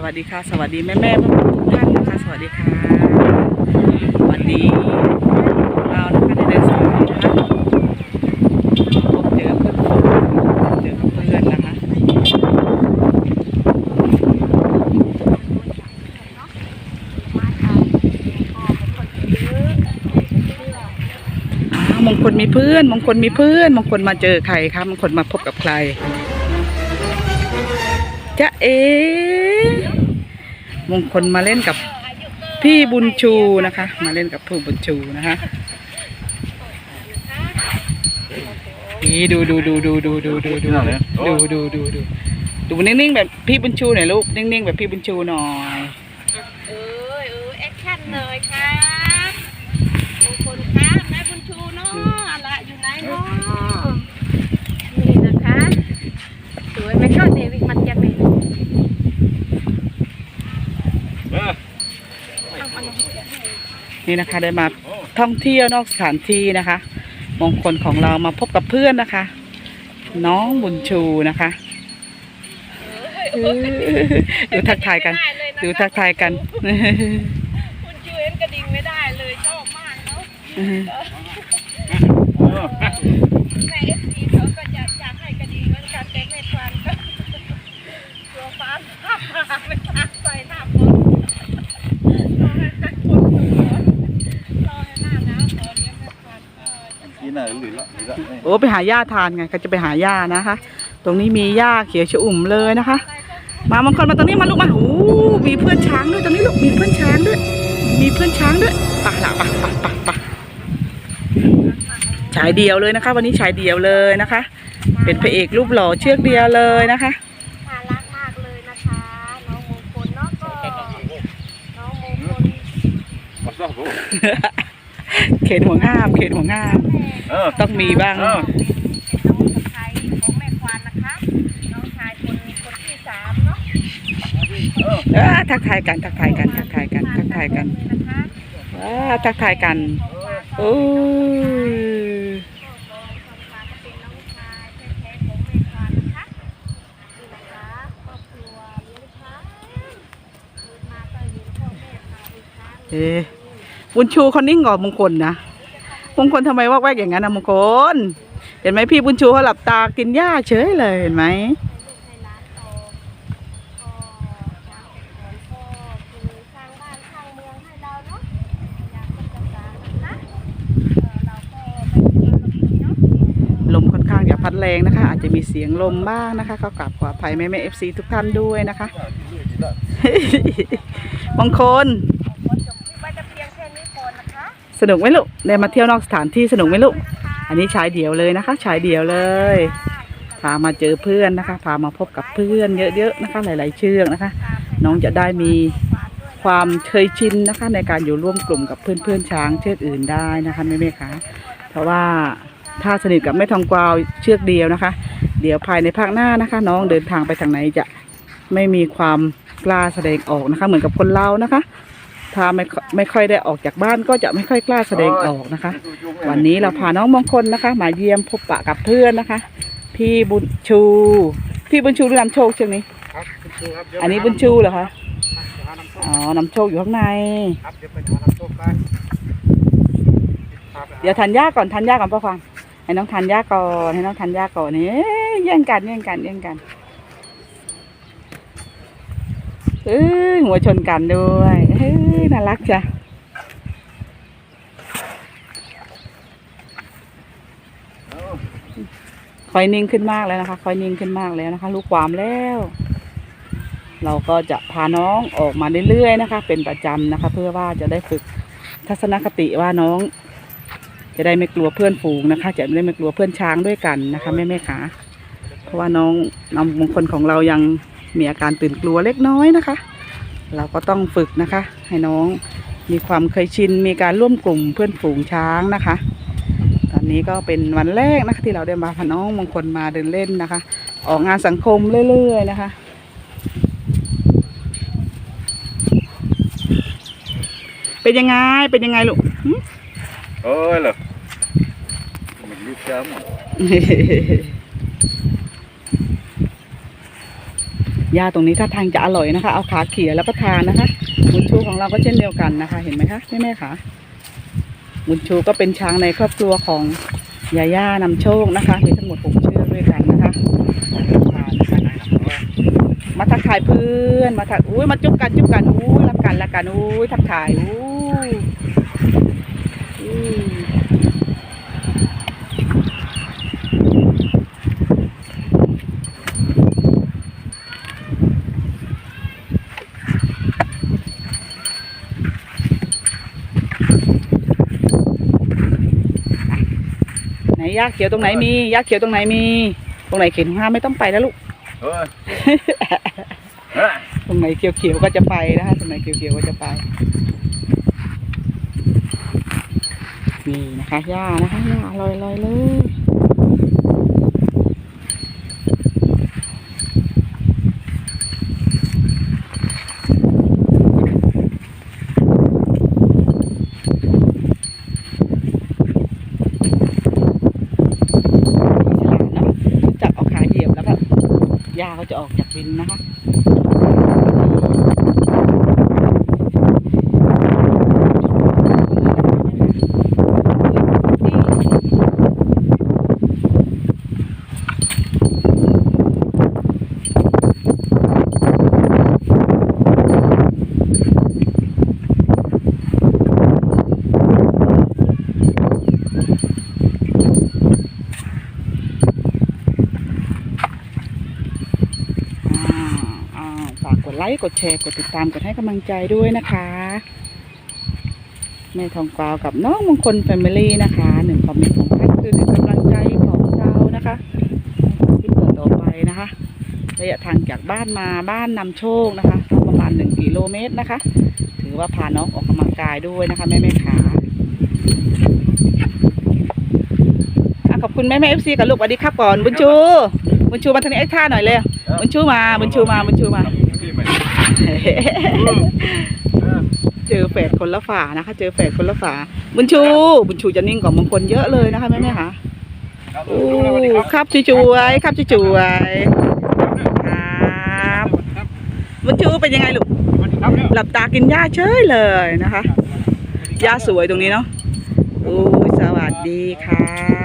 สวัสดีค่ะ สวัสดีแม่แม่ทุกท่านนะคะสวัสดีค่ะ วันนี้เรานะคะได้เดินสายนะคะพบเจอเพื่อนเจอเพื่อนนะคะมงคลมีเพื่อนมงคลมีเพื่อนมงคลมาเจอใครคะมงคลมาพบกับใครจะเอ มงคลมาเล่นกับพี่บุญชูนะคะ มาเล่นกับผู้บุญชูนะคะนี่ดูดูดูดูดูดูดูดูดูดูดูดูดูนิ่งๆแบบพี่บุญชูหน่อยลูกนิ่งๆแบบพี่บุญชูหน่อยเออเออแอคชั่นเลยครับมงคลครับแม่บุญชูเนาะอะไรอยู่ไหนเนาะนี่นะคะสวยไหมคะเดวิดมันจะเป็น นี่นะคะ ได้มาท่องเที่ยวนอกสถานที่นะคะ มงคลของเรามาพบกับเพื่อนนะคะ น้องบุญชูนะคะเออดูทักทายกันไม่ได้เลยนะคะดูทักทายกันคุณชูเอ็นกระดิ่งไม่ได้เลยชอบมากเนาะแม่เอฟซีเขาก็อยากอยากให้กระดิ่งเหมือนกันแต่ไม่ฟันก็ตัวฟ้าผ้ามาไม่ทางใส่หน้าฝนรอให้หน้าฝนก่อนรอให้หน้าหนาวก่อนเดี๋ยวไม่ฟันเออจะ กินอะไร หรือละหรือละโอ้ไปหาหญ้าทานไงก็จะไปหาหญ้านะคะ ตรงนี้มีหญ้าเขียวชอุ่มเลยนะคะ มามงคลมาตรงนี้มาลูกมาโอ้มีเพื่อนช้างด้วยตรงนี้ลูกมีเพื่อนช้างด้วย มีเพื่อนช้างด้วยปะละปะปะปะปะฉายเดียวเลยนะคะ วันนี้ฉายเดียวเลยนะคะ เป็นพระเอกรูปหล่อเชือกเดียวเลยนะคะน่ารักมากเลยนะคะน้องมงคลเนาะก็น้องมงคลมาซ่อมผม เขตหัวงาม เขตหัวงาม เออ ต้องมีบ้าง เออเป็นน้องสะใภ้ของแม่ควานนะคะ น้องชายคนคนที่สามเนาะเออ เออทักทายกัน ทักทายกัน ทักทายกัน ทักทายกันนะคะเออทักทายกันโอ้ยคนควานก็เป็นน้องชายแท้ๆของแม่ควานนะคะนี่นะคะครอบครัวเลี้ยงช้างเกิดมาก็เห็นพ่อแม่พาไปช้าง เอ๊ะ บุญชูเขานิ่งกว่ามงคลนะมงคลทำไมวอกแวกอย่างนั้นนะมงคล เห็นไหมพี่บุญชูเขาหลับตากินหญ้าเฉยเลยเห็นไหมลูกให้หลานโตก็ทางของพ่อนสร้างเมือย่าะลมค่อนข้างจะพัดแรงนะคะ อาจจะมีเสียงลมบ้างนะคะเขากราบขออภัยแม่แม่เอฟซีทุกท่านด้วยนะคะมงคล สนุกไหมลูกได้มาเที่ยวนอกสถานที่สนุกไหมลูก อันนี้ชายเดี่ยวเลยนะคะ ชายเดี่ยวเลย พามาเจอเพื่อนนะคะ พามาพบกับเพื่อนเยอะๆนะคะ หลาย ๆ เชือกนะคะ น้องจะได้มีความเคยชินนะคะ ในการอยู่ร่วมกลุ่มกับเพื่อนๆช้างเชือกอื่นได้นะคะแม่แม่คะเพราะว่าถ้าสนิทกับแม่ทองกวาวเชือกเดียวนะคะ เดี๋ยวภายในภาคหน้านะคะ น้องเดินทางไปทางไหนจะไม่มีความกล้าแสดงออกนะคะ เหมือนกับคนเรานะคะ ถ้าไม่ค่อยไม่ค่อยได้ออกจากบ้านก็จะไม่ค่อยกล้าแสดงออกนะคะ วันนี้เราพาน้องมงคลนะคะ มาเยี่ยมพบปะกับเพื่อนนะคะ พี่บุญชู พี่บุญชูหรือนำโชคเชียงนี้ครับคุณครูครับเดี๋ยวอันนี้บุญชูเหรอคะหาน้ำโชคอ๋อนำโชคอยู่ข้างในครับเดี๋ยวไปหาน้ำโชคกันครับเดี๋ยวทานยาก่อนทานยาก่อนพ่อฟังให้น้องทานยาก่อนให้น้องทานยาก่อนนี่แย่งกันแย่งกันแย่งกัน เอ้ยหัวชนกันด้วยเฮ้ยน่ารักจ้ะคอยนิ่งขึ้นมากแล้วนะคะคอยนิ่งขึ้นมากแล้วนะคะรู้ความแล้ว เราก็จะพาน้องออกมาเรื่อยๆนะคะ เป็นประจำนะคะ เพื่อว่าจะได้ฝึกทัศนคติว่าน้อง จะได้ไม่กลัวเพื่อนฝูงนะคะ จะได้ไม่กลัวเพื่อนช้างด้วยกันนะคะแม่แม่ขาเพราะว่าน้องน้องมงคลของเรายัง มีอาการตื่นกลัวเล็กน้อยนะคะ เราก็ต้องฝึกนะคะ ให้น้องมีความเคยชินมีการร่วมกลุ่มเพื่อนฝูงช้างนะคะ ตอนนี้ก็เป็นวันแรกนะคะที่เราได้มาพาน้องมงคลมาเดินเล่นนะคะ ออกงานสังคมเรื่อยๆนะคะเป็นยังไง เป็นยังไงลูกหึเอ้ยเหรอมันรีบจ้ำ หญ้าตรงนี้ถ้าทางจะอร่อยนะคะ เอาขาเขี่ยแล้วก็ทานนะคะบุญชูของเราก็เช่นเดียวกันนะคะ เห็นไหมคะแม่แม่คะบุญชูก็เป็นช้างในครอบครัวของยาย่านำโชคนะคะมีทั้งหมดหกเชือกด้วยกันนะคะมาทักทายเพื่อนมาทักอุ้ยมาจุ๊บกันจุ๊บกันอุ้ยรักกันรักกันอุ้ยทักทายอุ้ย หนยาเขียวตรงไหนมียาเขียวตรงไหนมี ตรงไหนเขียนห้ามไม่ต้องไปแล้วลูกเฮ้ยเฮ้ยตรงไหนเขียวๆก็จะไปนะคะตรงไหนเขียวๆก็จะไปนี่นะคะหญ้านะคะหญ้าลอยลอยๆเลยฉลามเนาะจับเอาขาเหยียบแล้วก็าเขาจะออกจากดินนะคะ อ่าอ่ากกดไลค์กดแชร์กดติดตามกดให้กำลังใจด้วยนะคะแม่ทองกวาวกับน้องมงคลแฟมิลี่นะคะหนึ่งคอมเมนต์ของท่านคือหนึ่งกำลังใจของเรานะคะคลิปต่อไปนะคะระยะทางจากบ้านมาบ้านนำโชคนะคะก็ประมาณหนึ่งกิโลเมตรนะคะ ถือว่าพาน้องออกกำลังกายด้วยนะคะแม่แม่ขาอะขอบคุณแม่แม่เอฟซีกับลูกสวัสดีครับก่อนบุญชูบุญชูมาทางนี้ไอ้ท่าหน่อยเลยบุญชูมาบุญชูมาบุญชูมา ที่ใหม่เจอแฝดคนละฝานะคะ เจอแฝดคนละฝา บุญชู บุญชูจะนิ่งกว่าบางคนเยอะเลยนะคะแม่แม่คะโอ้ครับจุวยๆครับจุวยๆครับบุญชูเป็นยังไงลูกหลับตากินหญ้าเฉยเลยนะคะหญ้าสวยตรงนี้เนาะโอ้ยสวัสดีค่ะ